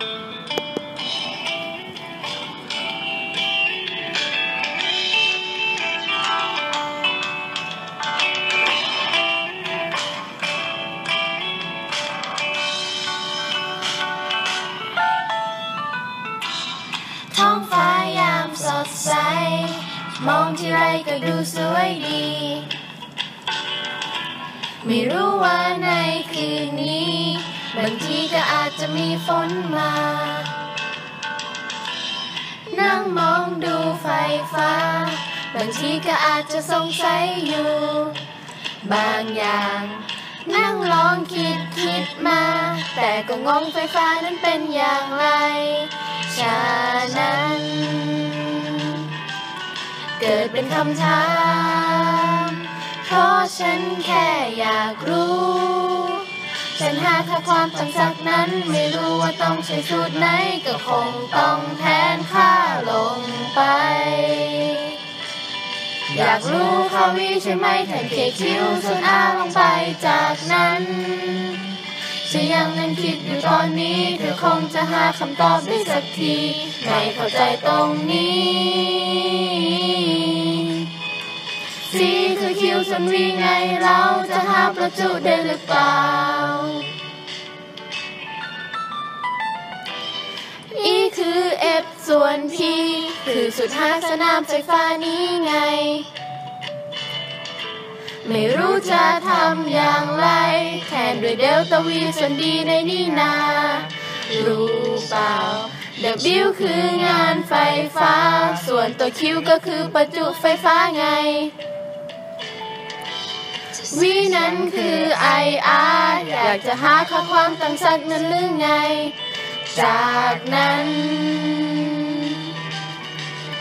ท้องฟ้ายามสดใส มองที่ไรก็ดูสวยดี ไม่รู้ว่าในคืนนี้ บางทีก็อาจจะมีฝนมา นั่งมองดูไฟฟ้า บางทีก็อาจจะสงสัยอยู่ บางอย่าง นั่งลองคิดคิดมา แต่ก็งงไฟฟ้านั้นเป็นอย่างไรฉะนั้น เกิดเป็นคำถาม เพราะฉันแค่อยากรู้ ฉันหาค่าความต่างจากนั้น ไม่รู้ว่าต้องใช้สูตรไหน ก็คงต้องแทนค่าลงไป อยากรู้ข้าวิใช่ไหมแทนเคคิวส่วนอาลงไปจากนั้นจะยังนั่งคิดอยู่ตอนนี้เธอคงจะหาคำตอบได้สักที ไม่เข้าใจตรงนี้ ซีคือคิวส่วนวีไงเราจะหาประจุได้หรือเปล่าอีคือ F ส่วน P คือสุดหาสนามไฟฟ้านี้ไง ไม่รู้จะทำอย่างไร แทนด้วยเดลตาวีส่วนดีในนี่นา รู้เปล่า W คืองานไฟฟ้า ส่วนตัว Q ก็คือประจุไฟฟ้าไง V นั้นคือ IR อาอยากจะหาค่าความต่างสักนั้นหรือไง จากนั้น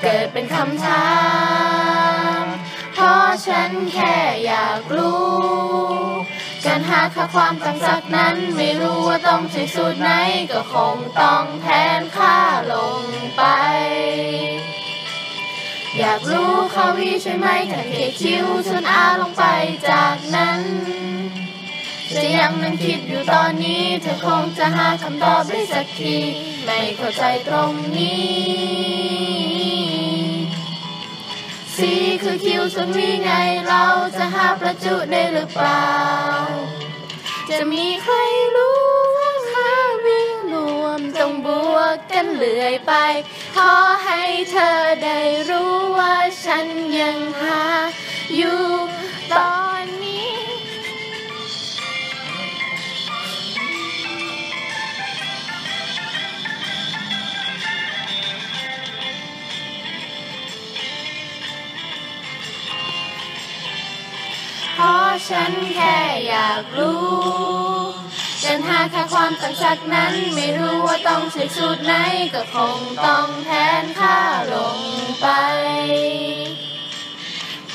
เกิดเป็นคำถาม เพราะฉันแค่อยากรู้ การหาค่าความต่างจากนั้นไม่รู้ว่าต้องใช้สูตรไหนก็คงต้องแทนค่าลงไป อยากรู้เขาวิใช่ไหมแทนเคคิวส่วนอาลงไปจากนั้นจะยังนั่งคิดอยู่ตอนนี้เธอคงจะหาคำตอบได้สักที ไม่เข้าใจตรงนี้ซีคือคิวส่วนวีไงเราจะหาประจุได้หรือเปล่า จะมีใครรู้ว่าค่าวิ่งรวมต้องบว กกันเรื่อยไป ขอให้เธอได้รู้ว่าฉันยังหาอยู่ตอนนี้ เพราะฉันแค่อยากรู้ จะหาค่าความต่างจากนั้น ไม่รู้ว่าต้องใช้สูตรไหน ก็คงต้องแทนค่าลงไป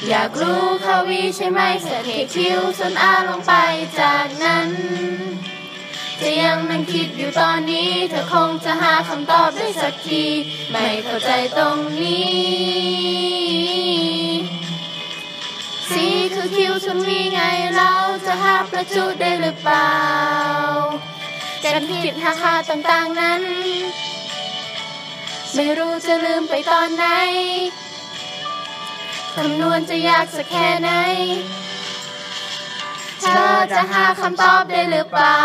อยากรู้ข้าวิใช่ไหมเสร็จให้คิวส่วนอาลงไปจากนั้นจะยังนั่งคิดอยู่ตอนนี้ เธอคงจะหาคำตอบได้สักที ไม่เข้าใจตรงนี้ คือคิวส่วนวีไงเราจะหาประจุได้หรือเปล่าการผิดหาค่าต่างๆนั้น ไม่รู้จะลืมไปตอนไหนคำนวณจะยากสักแค่ไหน เธอจะหาคำตอบได้หรือเปล่า